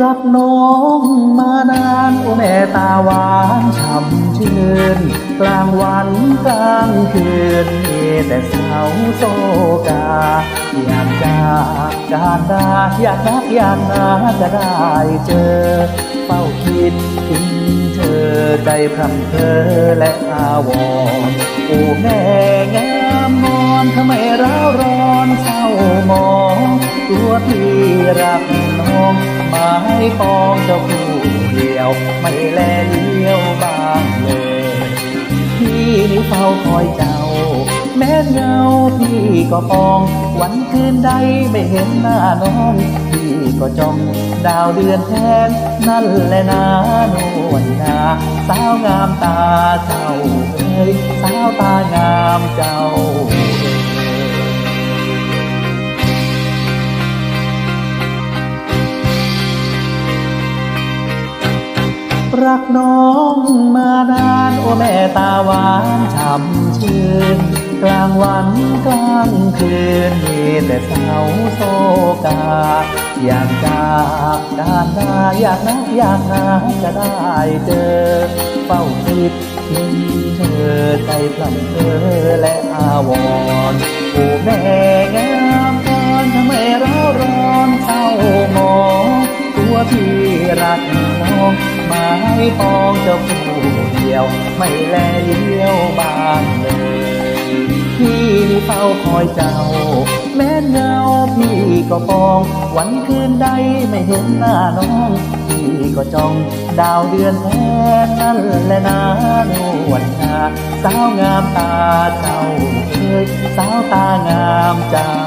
รักน้องมานานโอ้แม่ตาหวานช่ำชื่น กลางวันกลางคืนมีแต่สาวโซกา อยากจากการดาอยากนักอยากนาจะได้เจอ เฝ้าคิดถึงเธอใจพรำเพอและอาวรโอ้แม่งามนอนทำไมร้าวร้อนเศร้าหมอง ตัวพี่รัก องหมายปองเจ้าผู้เดียว ไม่แลเลี้ยวบ้างเลยพี่นี่เฝ้าคอยเจ้า แม้เงาพี่ก็ปอง วันคืนใดไม่เห็นหน้าน้องพี่ก็จ้องดาวเดือนแทนนั่นแหละนานวลนาสาวงามตาเจ้าเอ้ยสาวตางามเจ้า รักน้องมานานโอแม่ตาหวานช่ำชื่น กลางวันกลางคืนมีแต่เสาโซกา อยากจากการดาอยากนักอยากหาจะได้เจอ เฝ้าคิดถึงเธอใจพลัำเพอและอาวรโอแม่งามตอนทำไมร้าร้อนเศร้าหมองตัวพี่ รักน้องหมายปองเจ้าผู้เดียว ไม่แลเลี้ยวบ้างเลยพี่นี่เฝ้าคอยเจ้า แม้เงาพี่ก็ปอง วันคืนใดไม่เห็นหน้าน้อง พี่ก็จ้องดาวเดือนแทนนั่นแหละนานวลนาสาวงามตาเจ้าเอ้ยสาวตางามเจ้า